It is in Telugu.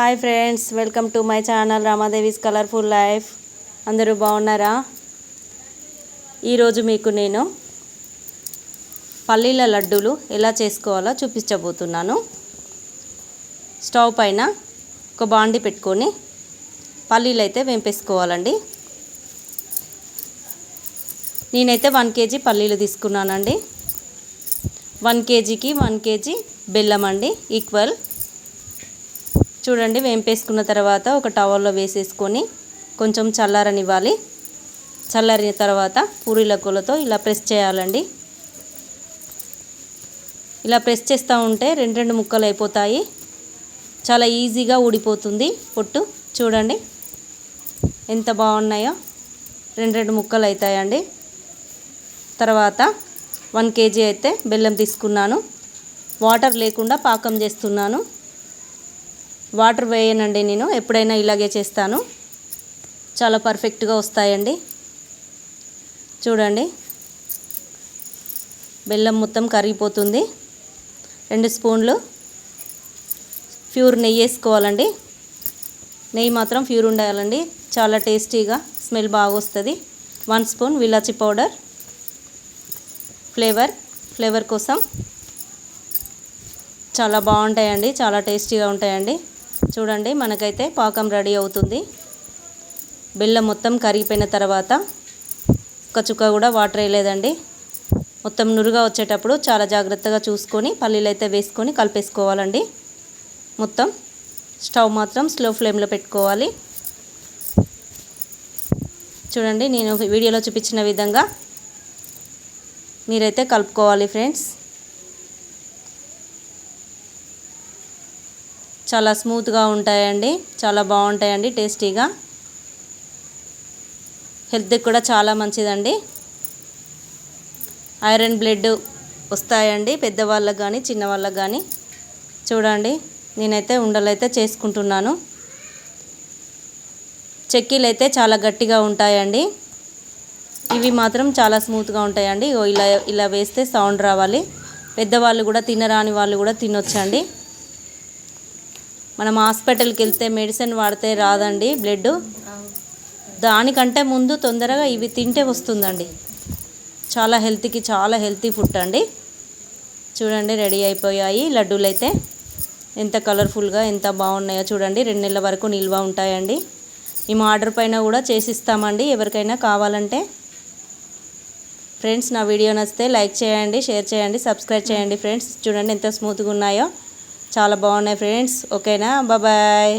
Hi friends welcome to my channel Ramadevi's colourful life. అందరూ బాగున్నారా? ఈరోజు మీకు నేను పల్లీల లడ్డూలు ఎలా చేసుకోవాలో చూపించబోతున్నాను. స్టవ్ పైన ఒక బాండి పెట్టుకొని పల్లీలు అయితే వేంపేసుకోవాలండి. నేనైతే వన్ కేజీ పల్లీలు తీసుకున్నానండి. వన్ కేజీకి వన్ కేజీ బెల్లం అండి ఈక్వల్ చూడండి వేంపేసుకున్న తర్వాత ఒక టవల్లో వేసేసుకొని కొంచెం చల్లారనివ్వాలి. చల్లారిన తర్వాత పూరీల కూలతో ఇలా ప్రెస్ చేయాలండి. ఇలా ప్రెస్ చేస్తూ ఉంటే రెండు రెండు ముక్కలు అయిపోతాయి. చాలా ఈజీగా ఊడిపోతుంది పొట్టు. చూడండి ఎంత బాగున్నాయో. రెండు రెండు ముక్కలు అవుతాయండి తర్వాత వన్ కేజీ అయితే బెల్లం తీసుకున్నాను. వాటర్ లేకుండా పాకం చేస్తున్నాను. వాటర్ వేయనండి నేను ఎప్పుడైనా ఇలాగే చేస్తాను. చాలా పర్ఫెక్ట్గా వస్తాయండి. చూడండి. బెల్లం మొత్తం కరిగిపోతుంది. రెండు స్పూన్లు ప్యూర్ నెయ్యి వేసుకోవాలండి. నెయ్యి మాత్రం ప్యూర్ ఉండాలండి. చాలా టేస్టీగా స్మెల్ బాగా వస్తుంది. వన్ స్పూన్ విలాచి పౌడర్. ఫ్లేవర్ ఫ్లేవర్ కోసం. చాలా బాగుంటాయండి. చాలా టేస్టీగా ఉంటాయండి. చూడండి మనకైతే పాకం రెడీ అవుతుంది. బెల్లం మొత్తం కరిగిపోయిన తర్వాత ఒక చుక్క కూడా వాటర్ వేయలేదండి. మొత్తం నురుగా వచ్చేటప్పుడు చాలా జాగ్రత్తగా చూసుకొని పల్లీలు అయితే వేసుకొని కలిపేసుకోవాలండి. మొత్తం స్టవ్ మాత్రం స్లో ఫ్లేమ్లో పెట్టుకోవాలి. చూడండి నేను వీడియోలో చూపించిన విధంగా మీరైతే కలుపుకోవాలి ఫ్రెండ్స్. చాలా స్మూత్గా ఉంటాయండి. చాలా బాగుంటాయండి టేస్టీగా. హెల్త్కి కూడా చాలా మంచిదండి. ఐరన్ బ్లడ్ వస్తాయండి పెద్దవాళ్ళకి కానీ చిన్నవాళ్ళకి కానీ చూడండి నేనైతే ఉండలైతే చేసుకుంటున్నాను. చెక్కీలు అయితే చాలా గట్టిగా ఉంటాయండి. ఇవి మాత్రం చాలా స్మూత్గా ఉంటాయండి. ఇలా ఇలా వేస్తే సౌండ్ రావాలి. పెద్దవాళ్ళు కూడా తినరాని వాళ్ళు కూడా తినొచ్చండి. మనం హాస్పిటల్కి వెళ్తే మెడిసిన్ వాడితే రాదండి బ్లడ్. దానికంటే ముందు తొందరగా ఇవి తింటే వస్తుందండి. చాలా హెల్త్కి చాలా హెల్తీ ఫుడ్ అండి. చూడండి రెడీ అయిపోయాయి లడ్డూలు అయితే ఎంత కలర్ఫుల్గా ఎంత బాగున్నాయో చూడండి. రెండు నెలల వరకు నిల్వ ఉంటాయండి. మేము ఆర్డర్ పైన కూడా చేసిస్తామండి. ఎవరికైనా కావాలంటే. ఫ్రెండ్స్ నా వీడియో నచ్చితే లైక్ చేయండి షేర్ చేయండి సబ్స్క్రైబ్ చేయండి ఫ్రెండ్స్. చూడండి ఎంత స్మూత్గా ఉన్నాయో. చాలా బాగున్నాయి ఫ్రెండ్స్. ఓకేనా? బాయ్